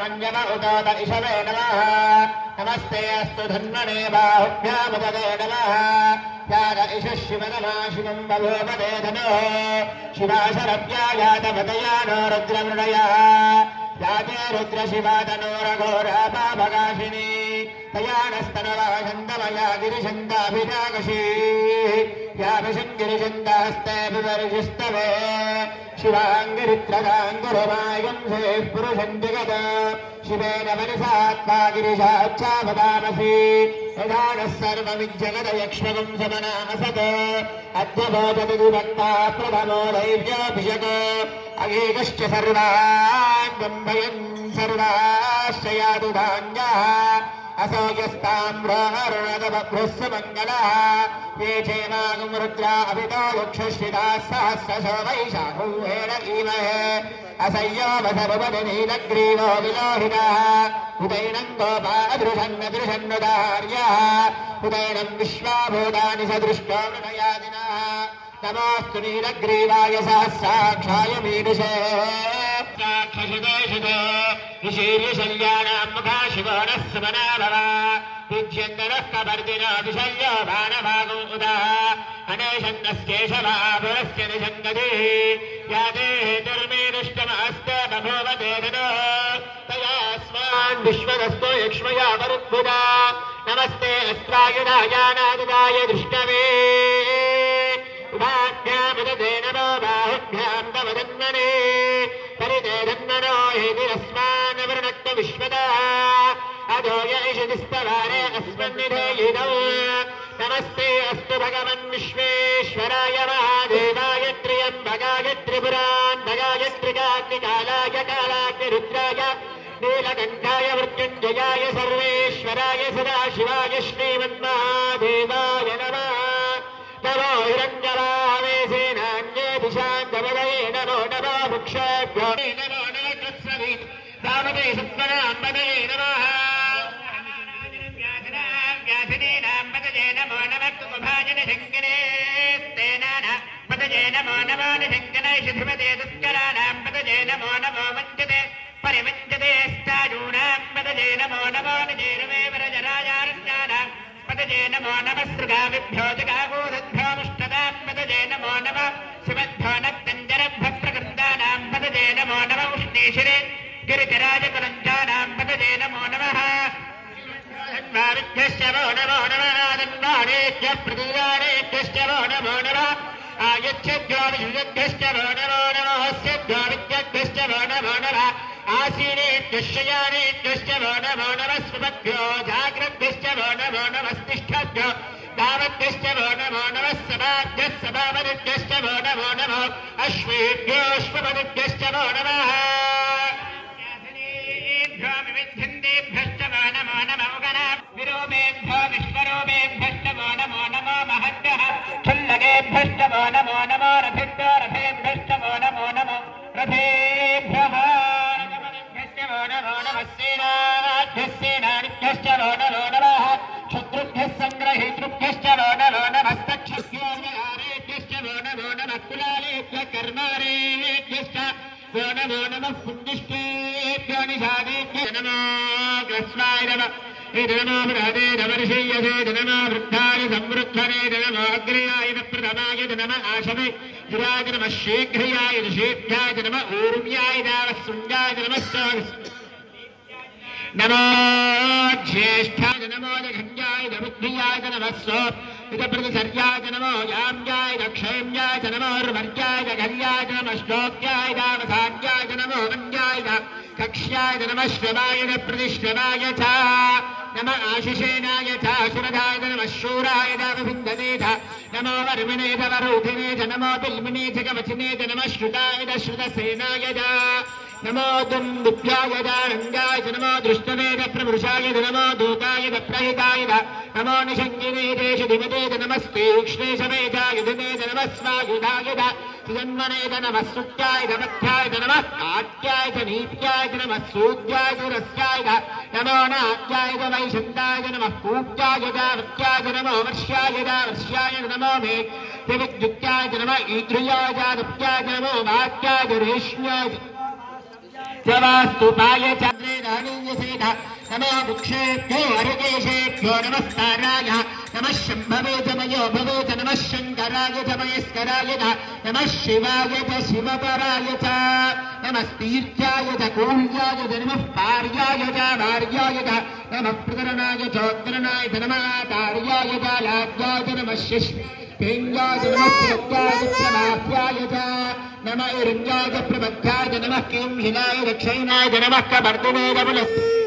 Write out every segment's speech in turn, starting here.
మంజన ఉదాత ఇషవే నమ నమస్తే అస్తు ధన్వనే బాహుభ్యాముదే నమ యాద ఇష శివ నమ శివం బలోపదే ధనో శివాశరవ్యాయాతమతయా నో రుద్రమృణయ యాతే రుద్ర శివాతనోరఘోరాపాభగాషిణీ తయానస్తనవాహందమయా గిరిశందాభిరాగశీ యాభిషం గిరిశందాస్తే వివర్షిస్తవే शिवाङ्गिरित्रगाङ्गुरुमायं से पुरुषं जगद शिवेन मनसात्मा गिरिशाच्छावदामसि यदा नः सर्वमिज्जगद यक्ष्मगं समनामसत् अद्य भोजति विभक्ता प्रथमो दैव्याभिषक अगेकश्च सर्वान् गम्भयन् सर्वाश्च यातु धान्याः असौजस्ताम्रोहरुणदबभ्रुः मङ्गलः ये चेमागं रुद्रा अभितो वक्षश्चिताः सहस्रशो वैशाखुहेण ईमहे असय्यो वसरुपदिनीलग्रीवो विलोहितः उदैनं गोपा अदृशन्न दृशन्नुदार्यः उदैनं विश्वाभूतानि सदृष्टो मृणयादिनः नमोऽस्तु नीलग्रीवाय सहस्राक्षाय मीदुषे साक्षिषुदेशुदे विशीर्यशल्यानां मुखा शिवो नः सुमना भव विज्यन्दनः कपर्दिनातिशल्यो भानभागो उदः अनेशन्नस्केशवा पुरस्य निषङ्गति या ते हेतुर्मे दुष्टमास्ते बभूव तेदनो तया स्मान् विश्वदस्तो यक्ष्मया वरुद्भुता नमस्ते अस्त्रायुधायानादिदाय दृष्टवे उभाभ्यामुदते नमो बाहुभ्यां तव यैषदिस्तवारे अस्मन्निधेयिनौ नमस्ते अस्तु भगवन् विश्वेश्वराय महादेवाय त्र्यम्बकाय त्रिपुरान्धकाय त्रिकाग्निकालाय कालाग्नि रुद्राय नीलकण्ठाय मृत्युञ्जयाय सर्वेश्वराय सदाशिवाय नमो नमो निशङ्करे शिधुमते दुष्कराणां पदजे नमो नमो मञ्जते परिमञ्जते स्ताजूनां पदजे नमो नमो निजे रमे वरजराजारस्यानां पदजे नमो नमः सृगाविभ्यो जगागोदभ्यो मुष्टदां पदजे नमो नमः शिवद्भ्यो नक्तञ्जरभ्यः प्रकृतानां पदजे नमो नमः उष्णेशिरे गिरिजराजकुलञ्जानां पदजे नमो नमः धन्वारिभ्यश्च वो नमो नमः धन्वारेभ्यः प्रतिदानेभ्यश्च वो नमो नमः आयच्छभ्यो विशुद्धभ्यश्च वो नमो नमः स्यभ्यो विद्यभ्यश्च वो नमो नमः आसीनेभ्यः शयानेभ्यश्च वो नमो రథేభ్యశ్చ నమో నమో నమో రథేభ్య రథేభ్యశ్చ నమో నమో నమో రథేభ్య రథమనిభ్యశ్చ నమో నమో నమో సేనాభ్యశ్చేనాభ్యశ్చ నమో నమో నమః ജനനാം രാജേ രമർഷീയസേ ജനനാ വൃദ്ധായ സംവൃദ്ധനേ ജനമാഗ്രയായ ക്ഷേമ്യായ നമോ വർഗ്യായ കല്യായ നമ कक्ष्याय नमः श्रवाय प्रतिश्रवाय च नम आशिषेणाय च सुरधाय नमः शूराय दावभिन्दने च नमो वर्मिणे च वरूधिने च नमो बिल्मिने च कवचिने च नमः श्रुताय च श्रुतसेनाय च नमो दुन्दुभ्याय दानङ्गाय च नमो दृष्टवे च प्रमृषाय च नमो दूताय च प्रहिताय च नमो निषङ्गिने देश धिमते च नमस्तीक्ष्णे समेताय धने च नमः स्वायुधाय च హిరణ్యన్మనేద నమ శృత్యాయ మధ్యాయ నమ ఆఖ్యాయ నీత్యాయ నమ సూర్యాయ రస్యాయ నమో నాఖ్యాయ వైశంతాయ నమ పూజ్యాయ వృత్యాయ నమో వర్ష్యాయ వర్ష్యాయ నమో మే త్రివిద్యుత్యాయ నమ ఈద్రుయాయ రప్యాయ నమో వాక్యాయ రేష్మ్యాయ नमो मे विद्युत्याय च नमः ईद्रुयाय च दत्याय च नमो वाक्याय च रेष्म्याय च स्तवास्तुपाय चन्द्रेदानीयसेन नमो वृक्षेभ्यो हरिकेशेभ्यो नमस्काराय नमः शम्भवे च मयो भवे च नमः शङ्कराय च मयस्कराय च नमः शिवाय च शिवपराय च नमस्तीर्थ्याय च कौल्याय च नमः पार्याय च वार्याय च नमः प्रकरणाय चोत्तरणाय च नमः तार्याय च लाभ्याय च नमः शिष्पेन्द्राय च नमः सुरत्याय च प्रमाभ्याय च नम इरुञ्जाय च प्रबद्धाय च नमः किंहिनाय दक्षिणाय च नमः कवर्तुने च पुनः नमो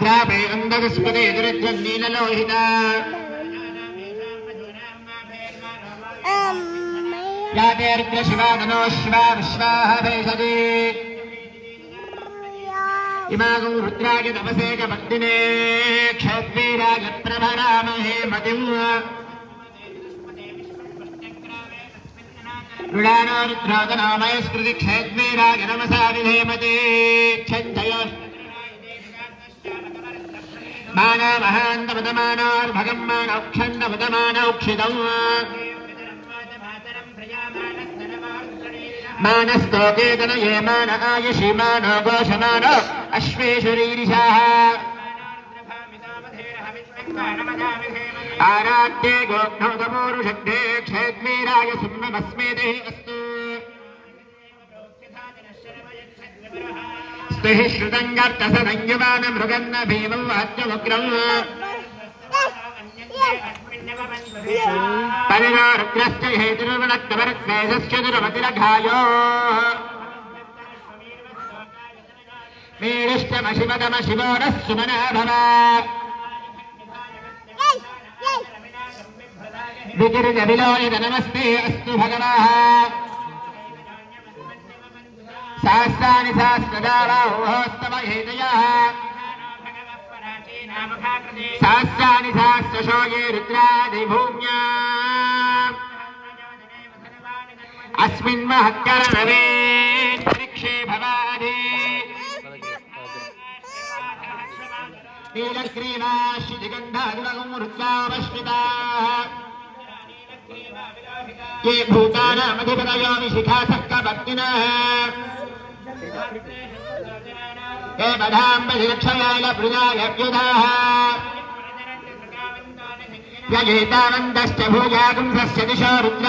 ग्रामे अन्धविस्पदे दुरज्जन्नीललोहिता यातेऽर्घ्य शिवा नमो शिवा विश्वाः भेषजे इमागं रुद्राय तपसे च भक्तिने क्षोद्वीराय प्रभरामहे मतिम् रुडानो रुद्रोदनामयस्कृति क्षेद्वीराय नमसा विधेमते छन्दय माना महान्तमतमानोर्भगं मानौक्षन्दमतमानौक्षितम् मानस्तोकेतन ये मान आयुषि मानो घोषमानो अश्वेश्वरीरिषाः आराध्ये गोघ्नोदमोरुषग्धे क्षेद्वीराय सुम्नमस्मेदे अस्तु తుః శృతంగట్టసంయువాన మృగన్న భీమం వాద్యముగ్రం పరిరారుగ్రశ్చ హేతుర్వణక్తవరక్వేదశ్చ దురమతిరఘాయో మీరిష్టమశివదమ శివోరः సుమనా భవ విగిరిజ విలోయద నమస్తే అస్తు భగవः सहस्राणि सहस्रदावाहोस्तव हेतयः सहस्राणि सहस्रशो ये रुद्रादिभूम्या अस्मिन् महत्करणवे वृक्षे भवादि नीलग्रीवाश्रिगन्धादिवगं रुद्रावश्रिताः ये भूतानामधिपतयो विशिखासक्कभक्तिनः ते बधाम्बशिरक्षयालभृजायभ्युधाः यजेतानन्दश्च दिशा रुद्र